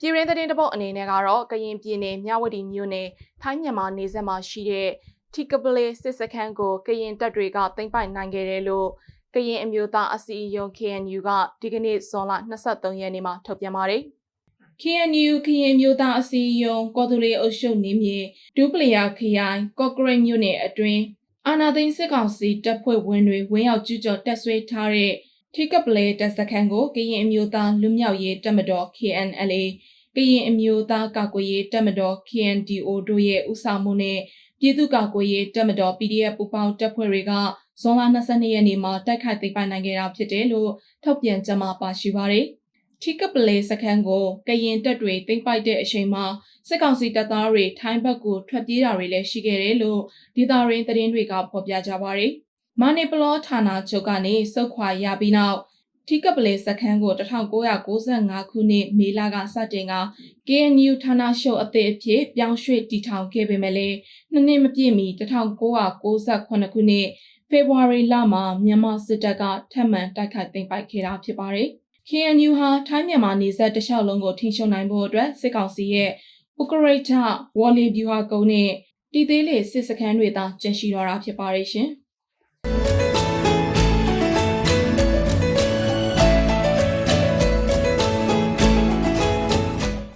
ပြည်ရင်းသတင်းတပုတ်အနေနဲ့ကတော့ကရင်ပြည်နယ်မြဝတီမြို့နယ်ထိုင်းမြန်မာနယ်စပ်မှာရှိတဲ့ထီကပလေးစစ်စခန်းကိုကရင်တပ်တွေကသိမ်းပိုက်နိုင်ခဲ့တယ်လို့ကရင်အမျိုးသားအစည်းအရုံး KNU ကဒီကနေ့ဇွန်လ23ရက်နေ့မှာထုတ်ပြန်ပါတယ်။ KNU ခရင်မျိုးသားအစည်းအရုံးကော်တူလီအုပ်ချုပ်နေမြေဒူပလီယာခရိုင်ကော့ဂရိတ်မြို့နယ်အတွင်းအာနာသိန်းစစ်ကောင်စီတပ်ဖွဲ့ဝင်တွေဝင်ရောက်ကျူးကျော်တပ်ဆွဲထားတဲ့ထိကပလဲတပ်စခန်းကိုကရင်အမျိုးသားလူမျိုးရေးတပ်မတော် KNLA ကရင်အမျိုးသားကာကွယ်ရေးတပ်မတော် KNDO တို့ရဲ့ဦးဆောင်မှုနဲ့ပြည်သူ့ကာကွယ်ရေးတပ်မတော် PDF ပူးပေါင်းတပ်ဖွဲ့တွေကဇွန်လ22ရက်နေ့မှာတိုက်ခိုက်သိမ်းပိုက်နိုင်ခဲ့တာဖြစ်တယ်လို့ထုတ်ပြန်ကြမှာပါရှိပါတယ်။ထိကပလေစခန်းကိုကရင်တပ်တွေသိမ်းပိုက်တဲ့အချိန်မှာစစ်ကောင်စီတပ်သားတွေထိုင်းဘက်ကိုထွက်ပြေးတာတွေလည်းရှိခဲ့တယ်လို့ဒေသရင်းသတင်းတွေကဖော်ပြကြပါတယ်။မာနီပလောဌာနချုပ်ကနေစုတ်ခွာရပြီးနောက် ထီကပလေစခန်းကို1995ခုနှစ်မေလကစတင်က KNU ဌာနချုပ်အသစ်အဖြစ်ပြောင်းရွှေ့တည်ထောင်ခဲ့ပေမဲ့လည်းနှစ်နှစ်မပြည့်မီ1998ခုနှစ်ဖေဖော်ဝါရီလမှာမြန်မာစစ်တပ်ကထပ်မံတိုက်ခိုက်သိမ်းပိုက်ခဲ့တာဖြစ်ပါတယ်။ KNU ဟာထိုင်းမြန်မာနယ်စပ်တစ်လျှောက်လုံးကိုထိန်းချုပ်နိုင်ဖို့အတွက်စစ်ကောင်စီရဲ့ဥကရိတ်ထဝေါ်လီဗျူဟာကုန်းနဲ့တည်သေးလေစစ်စခန်းတွေသာကျန်ရှိတော့တာဖြစ်ပါတယ်ရှင်။